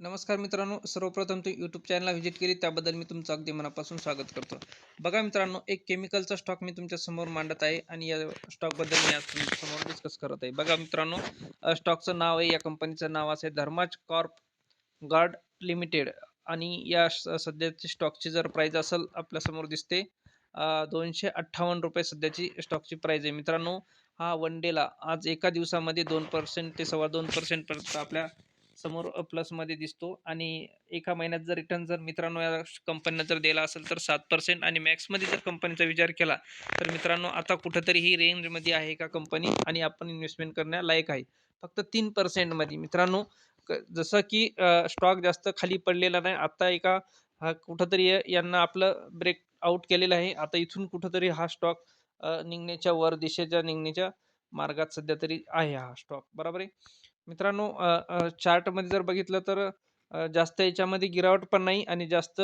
नमस्कार मित्रांनो सर्वप्रथम तुम्ही यूट्यूब चॅनलला व्हिजिट केली त्याबद्दल मी तुमचं अगदी मनापासून स्वागत करतो. बघा मित्रांनो एक केमिकलचा स्टॉक मी तुमच्यासमोर मांडत आहे आणि या स्टॉकबद्दल मी आज तुमच्यासमोर डिस्कस करत आहे. बघा मित्रांनो स्टॉकचं नाव आहे या कंपनीचं नाव आहे धर्माज कॉर्प गार्ड लिमिटेड. आणि या सध्याची स्टॉकची जर प्राईज असेल आपल्यासमोर दिसते दोनशे अठ्ठावन्न रुपये सध्याची स्टॉकची प्राईज आहे. मित्रांनो हा वन डेला आज एका दिवसामध्ये दोन पर्सेंट ते सव्वा दोन पर्सेंटपर्यंत आपल्या समोर प्लसमध्ये दिसतो आणि एका महिन्यात जर रिटर्न जर मित्रांनो या कंपनीनं जर दिला असेल तर सात पर्सेंट आणि मॅक्समध्ये जर कंपनीचा विचार केला तर मित्रांनो आता कुठंतरी ही रेंजमध्ये आहे का कंपनी आणि आपण इन्व्हेस्टमेंट करण्यालायक आहे. फक्त तीन पर्सेंटमध्ये मित्रांनो क- जसं की स्टॉक जास्त खाली पडलेला नाही आता एका हा कुठंतरी यांना आपलं ब्रेक आउट केलेलं आहे. आता इथून कुठंतरी हा स्टॉक निघण्याच्या वर दिशेच्या निघण्याच्या मार्गात सध्या तरी आहे हा स्टॉक बरोबर आहे? मित्रांनो चार्टमध्ये जर बघितलं तर अ, जास्त याच्यामध्ये गिरावट पण नाही आणि जास्त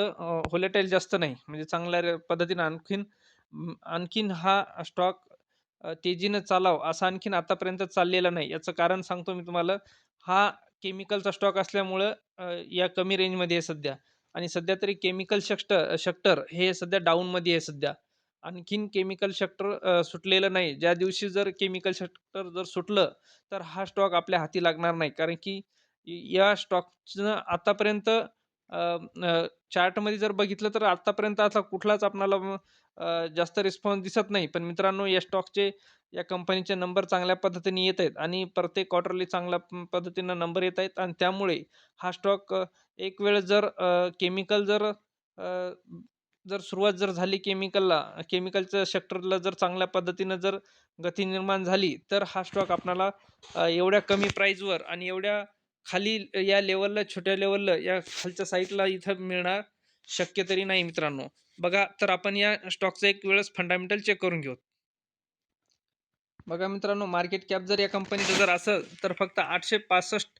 होलेटाईल जास्त नाही. म्हणजे चांगल्या र पद्धतीनं आणखीन आणखीन हा स्टॉक तेजीनं चालाव असा आणखीन आतापर्यंत चाललेला नाही. याचं कारण सांगतो मी तुम्हाला हा केमिकलचा स्टॉक असल्यामुळं अ, या कमी रेंजमध्ये आहे सध्या. आणि सध्या तरी केमिकल सेक्टर सेक्टर हे सध्या डाऊनमध्ये आहे सध्या. आणखीन केमिकल सेक्टर सुटलेलं नाही. ज्या दिवशी जर केमिकल शटर जर सुटलं तर हा स्टॉक आपल्या हाती लागणार नाही. कारण की या स्टॉकचं आतापर्यंत चार्टमध्ये जर बघितलं तर आतापर्यंत असा कुठलाच आपणाला म, अ, जास्त रिस्पॉन्स दिसत नाही. पण मित्रांनो या स्टॉकचे या कंपनीचे नंबर चांगल्या पद्धतीने येत आहेत आणि प्रत्येक क्वार्टरली चांगल्या प- पद्धतीनं नंबर येत आहेत. आणि त्यामुळे हा स्टॉक एक वेळ जर केमिकल जर अ, जर सुरुवात जर झाली केमिकलला केमिकलच्या सेक्टरला जर चांगल्या पद्धतीनं जर गती निर्माण झाली तर हा स्टॉक आपणाला एवढ्या कमी प्राईजवर आणि एवढ्या खाली या लेवलला छोट्या लेवलला या खालच्या साईडला इथं मिळणार शक्य तरी नाही मित्रांनो. बघा तर आपण या स्टॉकचा एक वेळेस फंडामेंटल चेक करून घेऊ. बघा मित्रांनो मार्केट कॅप जर या कंपनीचं जर असेल तर फक्त आठशे पासष्ट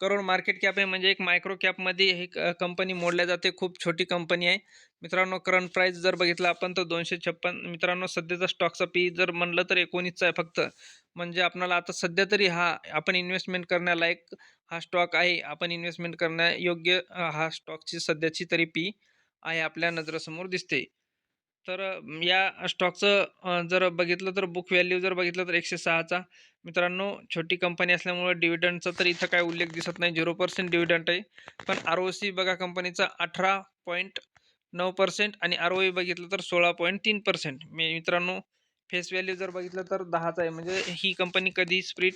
करोड मार्केट कॅप आहे. म्हणजे एक मायक्रो कॅपमध्ये ही कंपनी मोडल्या जाते. खूप छोटी कंपनी आहे. मित्रांनो करंट प्राईस जर बघितलं आपण तर दोनशे छप्पन मित्रांनो सध्याचा स्टॉकचा पी जर म्हणलं तर एकोणीसचा आहे फक्त. म्हणजे आपणाला आता सध्या तरी हा आपण इन्व्हेस्टमेंट करण्यालायक हा स्टॉक आहे. आपण इन्व्हेस्टमेंट करण्यायोग्य हा स्टॉकची सध्याची तरी पी आहे आपल्या नजरेसमोर दिसते. तर या स्टॉकचं जर बघितलं तर बुक व्हॅल्यू जर बघितलं तर एकशे सहाचा. मित्रांनो छोटी कंपनी असल्यामुळे डिव्हिडंडचा तर इथं काय उल्लेख दिसत नाही. झिरो पर्सेंट डिव्हिडंट आहे. पण आर ओ सी बघा कंपनीचा अठरा पॉईंट नऊ पर्सेंट आणि आर ओ ई बघितलं तर सोळा पॉईंट तीन पर्सेंट मी मित्रांनो फेस व्हॅल्यू जर बघितलं तर दहाचा आहे. म्हणजे ही कंपनी कधी स्प्रिट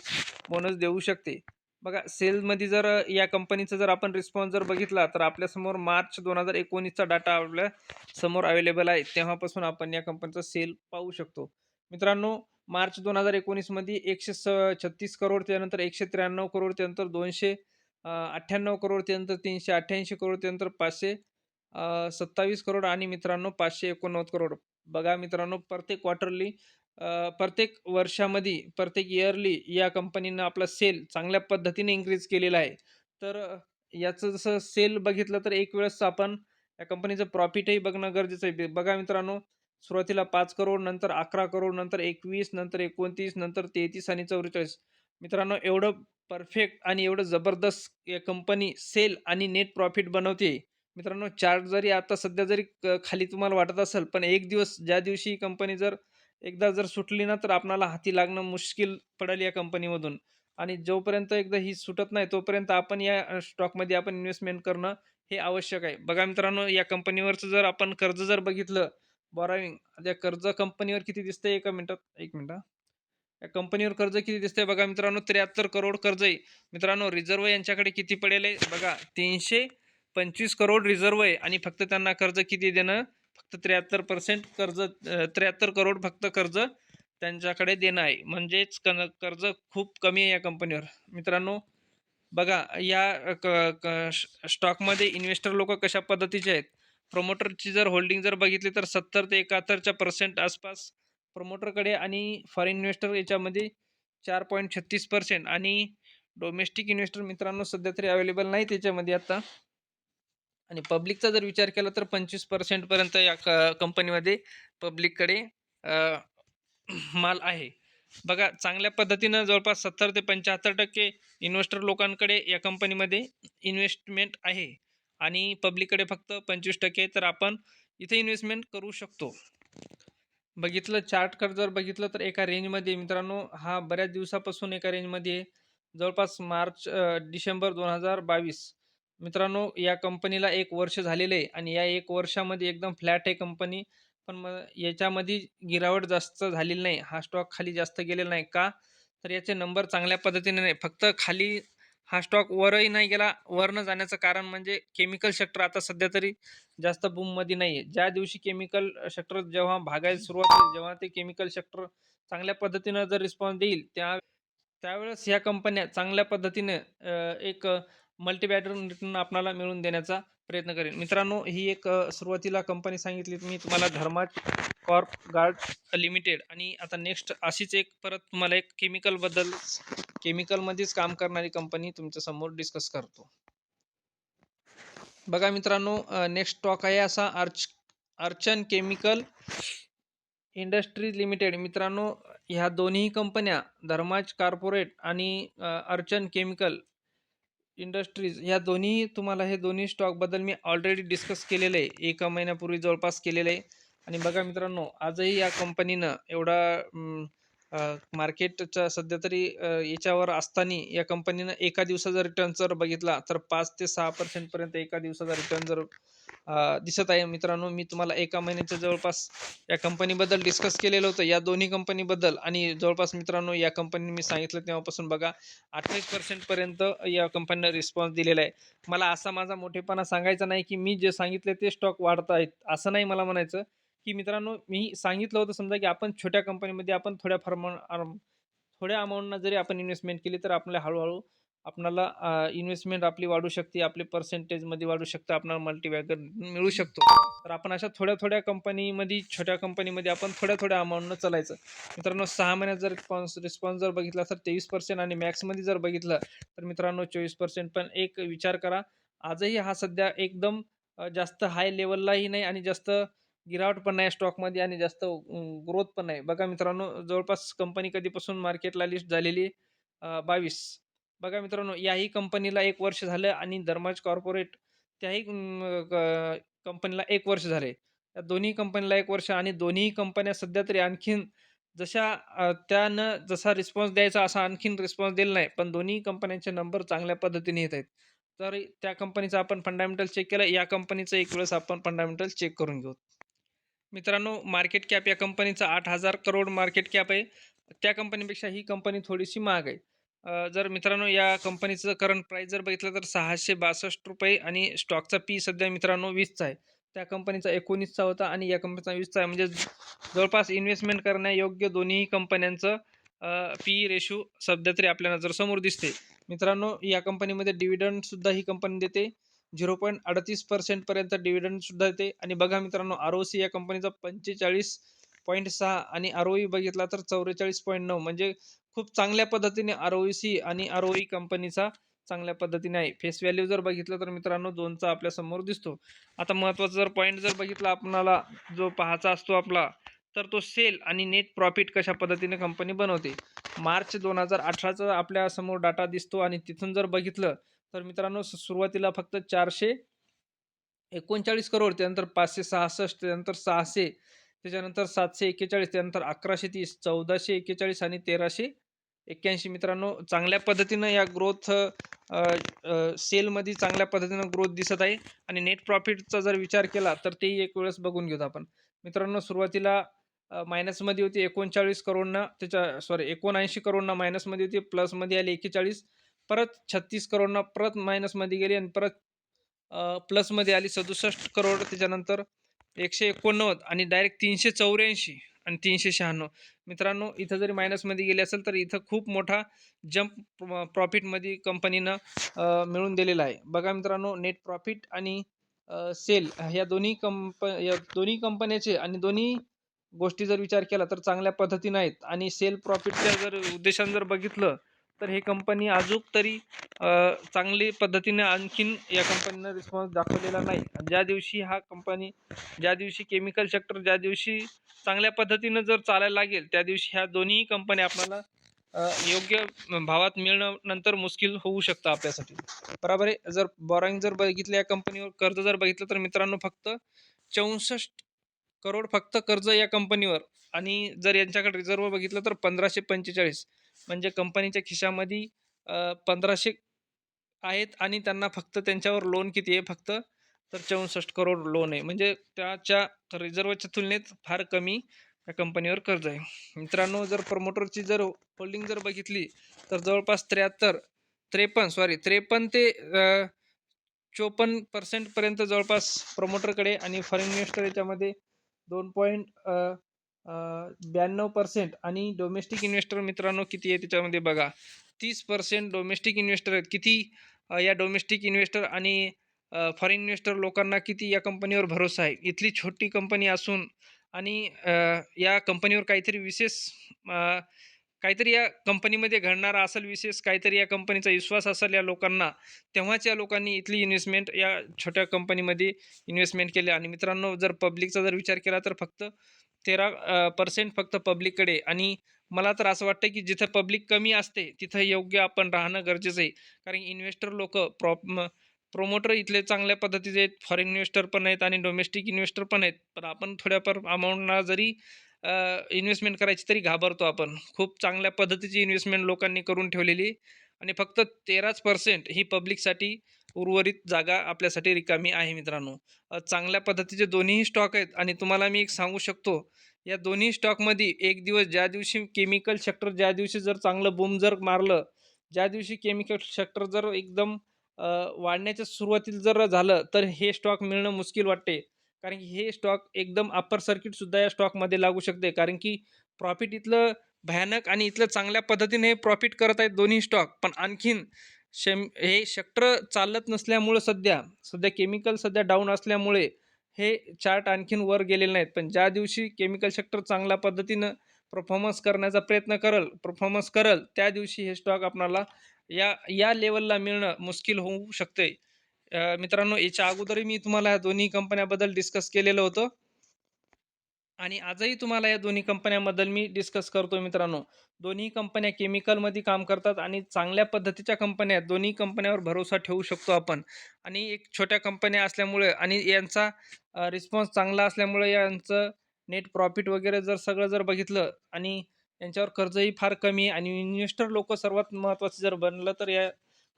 बोनस देऊ शकते? बघा सेलमध्ये जर या कंपनीचा जर आपण रिस्पॉन्स जर बघितला तर आपल्यासमोर मार्च दोन हजार एकोणीसचा डाटा आपल्यासमोर अवेलेबल आहे. तेव्हापासून आपण या कंपनीचा सेल पाहू शकतो. मित्रांनो मार्च दोन हजार एकोणीसमध्ये एकशे स छत्तीस करोड त्यानंतर एकशे त्र्याण्णव करोड त्यानंतर दोनशे अठ्ठ्याण्णव करोड त्यानंतर तीनशे अठ्ठ्याऐंशी करोड त्यानंतर पाचशे सत्तावीस करोड आणि मित्रांनो पाचशे एकोणनव्वद करोड. बघा मित्रांनो प्रत्येक क्वार्टरली प्रत्येक वर्षामध्ये प्रत्येक इयरली या कंपनीनं आपला सेल चांगल्या पद्धतीने इन्क्रीज केलेला आहे. तर अ, याचं जसं सेल बघितलं तर एक वेळेस आपण या कंपनीचं प्रॉफिटही बघणं गरजेचं आहे. बघा मित्रांनो सुरुवातीला पाच करोड नंतर अकरा करोड नंतर एकवीस नंतर एकोणतीस नंतर तेहतीस आणि चौवेचाळीस. मित्रांनो एवढं परफेक्ट आणि एवढं जबरदस्त या कंपनी सेल आणि नेट प्रॉफिट बनवते. मित्रांनो चार्ट जरी आता सध्या जरी क- खाली तुम्हाला वाटत असेल पण एक दिवस ज्या दिवशी ही कंपनी जर एकदा जर सुटली ना तर आपणाला हाती लागणं मुश्किल पडेल या कंपनीमधून. आणि जोपर्यंत एकदा ही सुटत नाही तोपर्यंत आपण या स्टॉकमध्ये आपण इन्व्हेस्टमेंट करणं हे आवश्यक आहे. बघा मित्रांनो या कंपनीवरचं जर आपण कर्ज जर बघितलं बॉराविंग त्या कर्ज कंपनीवर किती दिसतंय? एका मिनिटात एक मिनिट या कंपनीवर कर्ज किती दिसतंय? बघा मित्रांनो त्र्याहत्तर करोड कर्ज आहे मित्रांनो रिझर्व यांच्याकडे किती पडेल आहे बघा तीनशे पंचवीस करोड रिझर्व आहे. आणि फक्त त्यांना कर्ज किती देणं? फक्त त्र्याहत्तर पर्सेंट कर्ज त्र्याहत्तर करोड फक्त कर्ज त्यांच्याकडे देणं आहे. म्हणजेच कन कर्ज खूप कमी आहे या कंपनीवर मित्रांनो बघा या क क स्टॉकमध्ये इन्व्हेस्टर लोक कशा पद्धतीचे आहेत? प्रमोटरची जर होल्डिंग जर बघितली तर सत्तर ते एकाहत्तरच्या पर्सेंट आसपास प्रमोटरकडे आणि फॉरेन इन्व्हेस्टर याच्यामध्ये चार पॉईंट छत्तीस पर्सेंट आणि डोमेस्टिक इन्व्हेस्टर मित्रांनो सध्या तरी अवेलेबल नाही त्याच्यामध्ये आता. आणि पब्लिकचा जर विचार केला तर पंचवीस पर्सेंटपर्यंत या क कंपनीमध्ये पब्लिककडे माल आहे. बघा चांगल्या पद्धतीनं जवळपास सत्तर ते पंच्याहत्तर टक्के इन्व्हेस्टर लोकांकडे या कंपनीमध्ये इन्व्हेस्टमेंट आहे. आणि पब्लिककडे फक्त पंचवीस टक्के तर आपण इथे इन्व्हेस्टमेंट करू शकतो. बघितलं चार्ट कर जर बघितलं तर एका रेंजमध्ये मित्रांनो हा बऱ्याच दिवसापासून एका रेंजमध्ये जवळपास मार्च डिसेंबर दोन हजार बावीस. मित्रांनो या कंपनीला एक वर्ष झालेलं आहे आणि या एक वर्षामध्ये एकदम फ्लॅट आहे कंपनी. पण मग याच्यामध्ये गिरावट जास्त झालेली नाही. हा स्टॉक खाली जास्त गेलेला नाही. का? तर याचे नंबर चांगल्या पद्धतीने नाही. फक्त खाली हा स्टॉक वरही नाही गेला वर न जाण्याचं कारण म्हणजे केमिकल सेक्टर आता सध्या तरी जास्त बूममध्ये नाही आहे ज्या दिवशी केमिकल सेक्टर जेव्हा भागायला सुरुवात होईल जेव्हा ते केमिकल सेक्टर चांगल्या पद्धतीनं जर रिस्पॉन्स देईल त्या त्यावेळेस ह्या कंपन्या चांगल्या पद्धतीने अ, एक मल्टीबॅटर रिटर्न आपणाला मिळवून देण्याचा प्रयत्न करेन. मित्रांनो ही एक सुरुवातीला कंपनी सांगितली. मी तुम्हाला धर्माज कॉर्प गार्ड लिमिटेड आणि आता नेक्स्ट अशीच एक परत तुम्हाला एक केमिकलबद्दल केमिकलमध्येच काम करणारी कंपनी तुमच्यासमोर डिस्कस करतो. बघा मित्रांनो नेक्स्ट स्टॉक आहे असा अर्च अर्चन केमिकल इंडस्ट्रीज लिमिटेड मित्रांनो ह्या दोन्ही कंपन्या धर्माज कॉर्पोरेट आणि अर्चन केमिकल इंडस्ट्रीज ह्या दोन्ही तुम्हाला हे दोन्ही स्टॉकबद्दल मी ऑलरेडी डिस्कस केलेलं आहे. एका महिन्यापूर्वी जवळपास केलेलं आहे. आणि बघा मित्रांनो आजही या कंपनीनं एवढा मार्केटच्या सध्या तरी याच्यावर असताना या कंपनीनं एका दिवसाचा रिटर्न जर बघितला तर पाच ते सहा पर्सेंटपर्यंत एका दिवसाचा रिटर्न जर दिसत आहे. मित्रांनो मी तुम्हाला एका महिन्याच्या जवळपास या कंपनीबद्दल डिस्कस केलेलं होतं. या दोन्ही कंपनीबद्दल आणि जवळपास मित्रांनो या कंपनीने मी सांगितलं तेव्हापासून बघा अठ्ठावीस पर्सेंटपर्यंत या कंपनीनं रिस्पॉन्स दिलेला आहे. मला असा माझा मोठेपणा सांगायचा नाही की मी जे सांगितले ते स्टॉक वाढत आहेत असं नाही मला म्हणायचं. की मित्रांनो मी सांगितलं होतं समजा की आपण छोट्या कंपनीमध्ये आपण थोड्या फार थोड्या अमाऊंटनं जरी आपण इन्व्हेस्टमेंट केली तर आपल्याला हळूहळू आपणाला इन्व्हेस्टमेंट आपली वाढू शकते आपले पर्सेंटेजमध्ये वाढू शकतं आपल्याला मल्टीवॅगर मिळू शकतो. तर आपण अशा थोड्या थोड्या कंपनीमध्ये छोट्या कंपनीमध्ये आपण थोड्या थोड्या अमाऊंटनं चालायचं. मित्रांनो सहा महिन्यात जर रिस्पॉन्स रिस्पॉन्स जर बघितला तर तेवीस पर्सेंट आणि मॅक्समध्ये जर बघितलं तर मित्रांनो चोवीस पर्सेंट पण एक विचार करा. आजही हा सध्या एकदम जास्त हाय लेवललाही नाही आणि जास्त गिरावट पण नाही स्टॉकमध्ये आणि जास्त ग्रोथ पण नाही. बघा मित्रांनो जवळपास कंपनी कधीपासून मार्केटला लिस्ट झालेली बावीस. बघा मित्रांनो याही कंपनीला एक वर्ष झालं आणि धर्माज कॉर्पोरेट त्याही कंपनीला एक वर्ष झाले. या दोन्ही कंपनीला एक वर्ष आणि दोन्ही कंपन्या सध्या तरी आणखीन जशा अ, त्यानं जसा रिस्पॉन्स द्यायचा असा आणखीन रिस्पॉन्स दिला नाही पण दोन्ही कंपन्यांचे नंबर चांगल्या पद्धतीने येत आहेत. तर त्या कंपनीचा आपण फंडामेंटल चेक केलं या कंपनीचं एक वेळेस आपण फंडामेंटल चेक करून घेऊ. मित्रांनो मार्केट कॅप या कंपनीचा आठ हजार करोड मार्केट कॅप आहे. त्या कंपनीपेक्षा ही कंपनी थोडीशी महाग आहे. अ, जर मित्रांनो या कंपनीचं करंट प्राईस जर बघितलं तर सहाशे बासष्ट रुपये आणि स्टॉकचा पी सध्या मित्रांनो वीसचा आहे. त्या कंपनीचा एकोणीसचा होता आणि या कंपनीचा वीसचा आहे. म्हणजे जवळपास इन्व्हेस्टमेंट करण्यायोग्य दोन्ही कंपन्यांचं पी रेशो सध्या तरी आपल्या नजरसमोर दिसते. मित्रांनो या कंपनीमध्ये डिव्हिडंडसुद्धा ही कंपनी देते. झिरो पॉईंट अडतीस पर्सेंटपर्यंत डिव्हिडंडसुद्धा देते. आणि बघा मित्रांनो आर ओ सी या कंपनीचा पंचेचाळीस पॉईंट सहा आणि आरओई बघितला तर चौवेचाळीस पॉईंट नऊ. म्हणजे खूप चांगल्या पद्धतीने आर सी आणि आर कंपनीचा चांगल्या पद्धतीने आहे. फेस व्हॅल्यू जर बघितलं तर मित्रांनो दोनचा आपल्यासमोर दिसतो. आता महत्त्वाचा जर पॉईंट जर बघितला आपणाला जो पाहायचा असतो आपला तर तो सेल आणि नेट प्रॉफिट कशा पद्धतीने कंपनी बनवते? मार्च दोन हजार अठराचा आपल्यासमोर डाटा दिसतो आणि तिथून जर बघितलं तर मित्रांनो सुरुवातीला फक्त चारशे एकोणचाळीस करोड त्यानंतर पाचशे सहासष्ट त्यानंतर सहाशे त्याच्यानंतर सातशे एक्केचाळीस त्यानंतर अकराशे तीस चौदाशे एक्केचाळीस आणि तेराशे एक्क्याऐंशी. मित्रांनो चांगल्या पद्धतीनं या ग्रोथ सेलमध्ये चांगल्या पद्धतीनं ग्रोथ दिसत आहे. आणि नेट प्रॉफिटचा जर विचार केला तर तेही एक वेळेस बघून घेऊ आपण. मित्रांनो सुरुवातीला मायनसमध्ये होती एकोणचाळीस करोडनं त्याच्या सॉरी एकोणऐंशी करोडनं मायनसमध्ये होती प्लसमध्ये आली एक्केचाळीस. परत छत्तीस करोडनं परत मायनसमध्ये गेली आणि परत प्लसमध्ये आली सदुसष्ट करोड. त्याच्यानंतर एकशे एकोणनव्वद आणि डायरेक्ट तीनशे चौऱ्याऐंशी आणि तीनशे शहाण्णव. मित्रांनो इथं जरी मायनसमध्ये गेले असेल तर इथं खूप मोठा जंप प्रॉफिटमध्ये कंपनीनं मिळून दिलेला आहे. बघा मित्रांनो नेट प्रॉफिट आणि सेल या दोन्ही कंप या दोन्ही कंपन्याचे आणि दोन्ही गोष्टी जर विचार केला तर चांगल्या पद्धतीनं आहेत. आणि सेल प्रॉफिटच्या जर उद्देशानं जर बघितलं तर हे कंपनी अजूक तरी चांगली पद्धतीने आणखीन या कंपनीनं रिस्पॉन्स दाखवलेला नाही. ज्या दिवशी हा कंपनी ज्या दिवशी केमिकल सेक्टर ज्या दिवशी चांगल्या पद्धतीनं जर चालायला लागेल त्या दिवशी ह्या दोन्ही कंपन्या आपल्याला योग्य भावात मिळणं नंतर मुश्किल होऊ शकतं आपल्यासाठी. बरोबर आहे? जर बॉरॉईंग जर बघितलं या कंपनीवर कर्ज जर बघितलं तर मित्रांनो फक्त चौसष्ट करोड फक्त कर्ज या कंपनीवर आणि जर यांच्याकडे रिझर्व बघितलं तर पंधराशे पंचेचाळीस. म्हणजे कंपनीच्या खिशामध्ये पंधराशे आहेत आणि त्यांना फक्त त्यांच्यावर लोन किती आहे? फक्त तर चौसष्ट करोड लोन आहे. म्हणजे त्याच्या रिझर्वच्या तुलनेत फार कमी त्या कंपनीवर कर्ज आहे. मित्रांनो जर प्रमोटरची जर होल्डिंग जर बघितली तर जवळपास त्र्याहत्तर त्रेपन्न सॉरी त्रेपन्न ते चोपन्न पर्सेंटपर्यंत जवळपास प्रमोटरकडे आणि फॉरेन इन्व्हेस्टर याच्यामध्ये दोन पॉईंट ब्याण्णव पर्सेंट आणि डोमेस्टिक इन्व्हेस्टर मित्रांनो किती आहे त्याच्यामध्ये बघा. तीस पर्सेंट डोमेस्टिक इन्व्हेस्टर आहेत. किती या डोमेस्टिक इन्व्हेस्टर आणि फॉरेन इन्व्हेस्टर लोकांना किती या कंपनीवर भरोसा आहे? इथली छोटी कंपनी असून आणि या कंपनीवर काहीतरी विशेष काहीतरी या कंपनीमध्ये घडणारा असेल विशेष काहीतरी या कंपनीचा विश्वास असेल या लोकांना तेव्हाच या लोकांनी इथली इन्व्हेस्टमेंट या छोट्या कंपनीमध्ये इन्व्हेस्टमेंट केली. आणि मित्रांनो जर पब्लिकचा जर विचार केला तर फक्त तेरा पर्सेंट फक्त पब्लिककडे आणि मला तर असं वाटतं की जिथं पब्लिक कमी असते तिथं योग्य आपण राहणं गरजेचं आहे. कारण इन्व्हेस्टर लोक प्रॉप प्रोमोटर इथले चांगल्या पद्धतीचे आहेत फॉरेन इन्व्हेस्टर पण आहेत आणि डोमेस्टिक इन्व्हेस्टर पण आहेत. पण आपण थोड्याफार अमाऊंटला जरी इन्व्हेस्टमेंट करायची तरी घाबरतो आपण. खूप चांगल्या पद्धतीची इन्व्हेस्टमेंट लोकांनी करून ठेवलेली आणि फक्त तेराच पर्सेंट ही पब्लिकसाठी उर्वरित जागा आपल्यासाठी रिकामी आहे मित्रांनो. चांगल्या पद्धतीचे दोन्हीही स्टॉक आहेत आणि तुम्हाला मी एक सांगू शकतो या दोन्ही स्टॉकमध्ये एक दिवस ज्या दिवशी केमिकल सेक्टर ज्या दिवशी जर चांगलं बूम जर मारलं ज्या दिवशी केमिकल सेक्टर जर एकदम वाढण्याच्या सुरुवातीला जर झालं तर हे स्टॉक मिळणं मुश्किल वाटते. कारण की हे स्टॉक एकदम अप्पर सर्किटसुद्धा या स्टॉकमध्ये लागू शकते. कारण की प्रॉफिट इथलं भयानक आणि इथलं चांगल्या पद्धतीने प्रॉफिट करत आहेत दोन्ही स्टॉक पण आणखीन शेम हे सेक्टर चालत नसल्यामुळं सध्या सध्या केमिकल सध्या डाऊन असल्यामुळे हे चार्ट आणखीन वर गेलेले नाहीत. पण ज्या दिवशी केमिकल सेक्टर चांगल्या पद्धतीनं परफॉर्मन्स करण्याचा प्रयत्न करल परफॉर्मन्स करल त्या दिवशी हे स्टॉक आपणाला या या लेवलला मिळणं मुश्किल होऊ शकते मित्रांनो याच्या अगोदरही मी तुम्हाला या दोन्ही कंपन्याबद्दल डिस्कस केलेलं होतं. आणि आजही तुम्हाला या दोन्ही कंपन्यांबद्दल मी डिस्कस करतो मित्रांनो. दोन्ही कंपन्या केमिकलमध्ये काम करतात आणि चांगल्या पद्धतीच्या कंपन्या आहेत दोन्ही कंपन्यावर भरोसा ठेवू शकतो आपण. आणि एक छोट्या कंपन्या असल्यामुळे आणि यांचा रिस्पॉन्स चांगला असल्यामुळे यांचं नेट प्रॉफिट वगैरे जर सगळं जर बघितलं आणि यांच्यावर कर्जही फार कमी आहे आणि इन्व्हेस्टर लोक सर्वात महत्त्वाचं जर बनलं तर या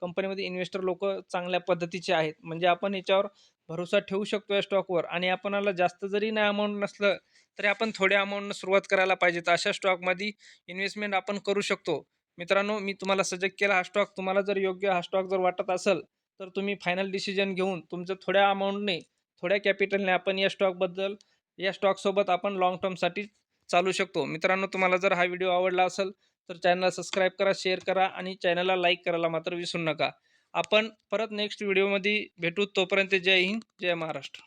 कंपनीमध्ये इन्व्हेस्टर लोक चांगल्या पद्धतीचे आहेत. म्हणजे आपण याच्यावर भरोसा ठेवू शकतो या स्टॉकवर आणि आपणाला जास्त जरी नाही अमाऊंट नसलं तरी आपण थोड्या अमाऊंटनं सुरुवात करायला पाहिजे. तर अशा स्टॉकमध्ये इन्व्हेस्टमेंट आपण करू शकतो. मित्रांनो मी तुम्हाला सजेस्ट केला हा स्टॉक तुम्हाला जर योग्य हा स्टॉक जर वाटत असेल तर तुम्ही फायनल डिसिजन घेऊन तुमचं थोड्या अमाऊंटने थोड्या कॅपिटलने आपण या स्टॉकबद्दल या स्टॉकसोबत आपण लाँग टर्मसाठी चालू शकतो. मित्रांनो तुम्हाला जर हा व्हिडिओ आवडला असेल तर चॅनलला सबस्क्राईब करा शेअर करा आणि चॅनलला लाईक करायला मात्र विसरू नका. आपण परत नेक्स्ट व्हिडिओमध्ये भेटू. तोपर्यंत जय हिंद जय महाराष्ट्र.